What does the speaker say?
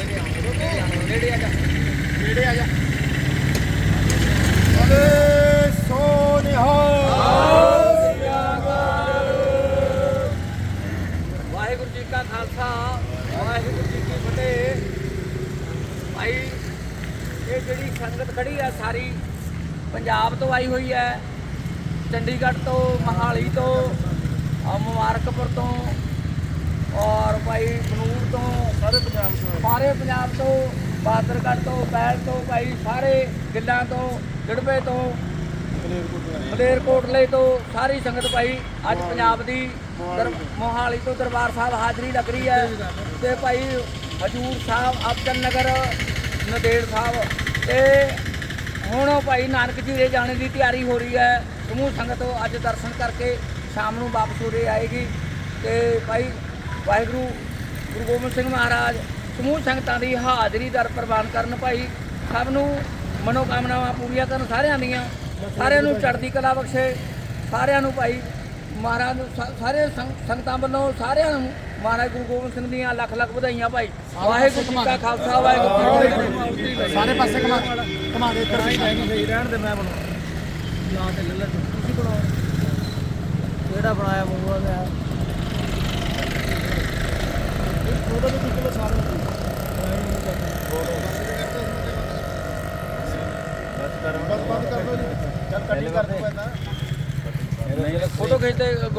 ਨੇੜੇ ਆ ਜਾ ਨੇੜੇ ਆ ਜਾ ਬੋਲੇ ਸੋ ਨਿਹਾਲ ਵਾਹਿਗੁਰੂ ਜੀ ਕਾ ਖਾਲਸਾ, ਵਾਹਿਗੁਰੂ ਜੀ ਕੀ ਫਤਿਹ। ਭਾਈ, ਇਹ ਜਿਹੜੀ ਸੰਗਤ ਖੜੀ ਆ ਸਾਰੀ, ਪੰਜਾਬ ਤੋਂ ਆਈ ਹੋਈ ਹੈ, ਚੰਡੀਗੜ੍ਹ ਤੋਂ, ਮਹਾਲੀ ਤੋਂ ਮੁਬਾਰਕਪੁਰ ਤੋਂ। ਔਰ ਭਾਈ ਬਨੂੜ ਤੋਂ ਸਾਰੇ ਪੰਜਾਬ ਤੋਂ ਸਾਰੇ ਪੰਜਾਬ ਤੋਂ, ਬਾਦਰਗੜ੍ਹ ਤੋਂ, ਬੈਲ ਤੋਂ ਭਾਈ, ਸਾਰੇ ਗਿੱਲਾਂ ਤੋਂ ਡੜਬੇ ਤੋਂ, ਮਲੇਰਕੋਟਲੇ ਤੋਂ, ਸਾਰੀ ਸੰਗਤ ਭਾਈ, ਅੱਜ ਪੰਜਾਬ ਦੀ ਦਰ- ਮੋਹਾਲੀ ਤੋਂ ਦਰਬਾਰ ਸਾਹਿਬ ਹਾਜ਼ਰੀ ਲੱਗ ਰਹੀ ਹੈ ਤੇ ਭਾਈ ਹਜੂਰ ਸਾਹਿਬ ਅਬਚਨ ਨਗਰ, ਨਦੇੜ ਸਾਹਿਬ, ਤੇ ਹੁਣ ਭਾਈ ਨਾਨਕ ਜੀ ਦੇ ਜਾਣੇ ਦੀ ਤਿਆਰੀ ਹੋ ਰਹੀ ਹੈ, ਸਮੂਹ ਸੰਗਤ ਅੱਜ ਦਰਸ਼ਨ ਕਰਕੇ ਸ਼ਾਮ ਨੂੰ ਵਾਪਸ ਉਰੇ ਆਏਗੀ ਤੇ ਭਾਈ ਵਾਹਿਗੁਰੂ, ਗੁਰੂ ਗੋਬਿੰਦ ਸਿੰਘ ਮਹਾਰਾਜ ਸਮੂਹ ਸੰਗਤਾਂ ਦੀ ਹਾਜ਼ਰੀ ਦਰ ਪ੍ਰਵਾਨ ਕਰਨ ਭਾਈ ਸਭ ਨੂੰ ਮਨੋਕਾਮਨਾਵਾਂ ਪੂਰੀਆਂ ਕਰਨ ਸਾਰਿਆਂ ਦੀਆਂ। ਸਾਰਿਆਂ ਨੂੰ ਚੜ੍ਹਦੀ ਕਲਾ ਬਖਸ਼ੇ। ਸਾਰਿਆਂ ਨੂੰ ਭਾਈ ਮਹਾਰਾਜ ਨੂੰ ਸਾ- ਸਾਰੇ ਸੰਗ- ਸੰਗਤਾਂ ਵੱਲੋਂ ਸਾਰਿਆਂ ਨੂੰ ਮਹਾਰਾਜ ਗੁਰੂ ਗੋਬਿੰਦ ਸਿੰਘ ਦੀਆਂ ਲੱਖ ਲੱਖ ਵਧਾਈਆਂ ਭਾਈ। ਵਾਹਿਗੁਰੂ ਜੀ ਕਾ ਖਾਲਸਾ ਵਾਹਿਗੁਰੂ ਜੀ ਕੀ ਫਤਿਹ। ਸਾਰੇ ਪਾਸੇ ਘਮਾ ਘਮਾ ਦੇ ਇੱਧਰ। ਸਹੀ ਰਹਿਣ ਦੇ ਮੈਂ ਬਣਾਉਂ ਲਾ ਤੇ ਲੈ ਲੈ ਤੁਸੀਂ ਬਣਾਓ। ਕਿਹੜਾ ਬਣਾਇਆ ਮੂੰਹ ਦਾ ਫੋਟੋ ਵੀ ਖਿੱਚ ਲਓ ਸਾਰੇ ਬਸ ਬੰਦ ਕਰ ਦਿਓ ਜੀ। ਚੱਲ ਕੱਢੀ ਕਰ ਦਿਓ ਪਹਿਲਾਂ ਫੋਟੋ ਖਿੱਚਦੇ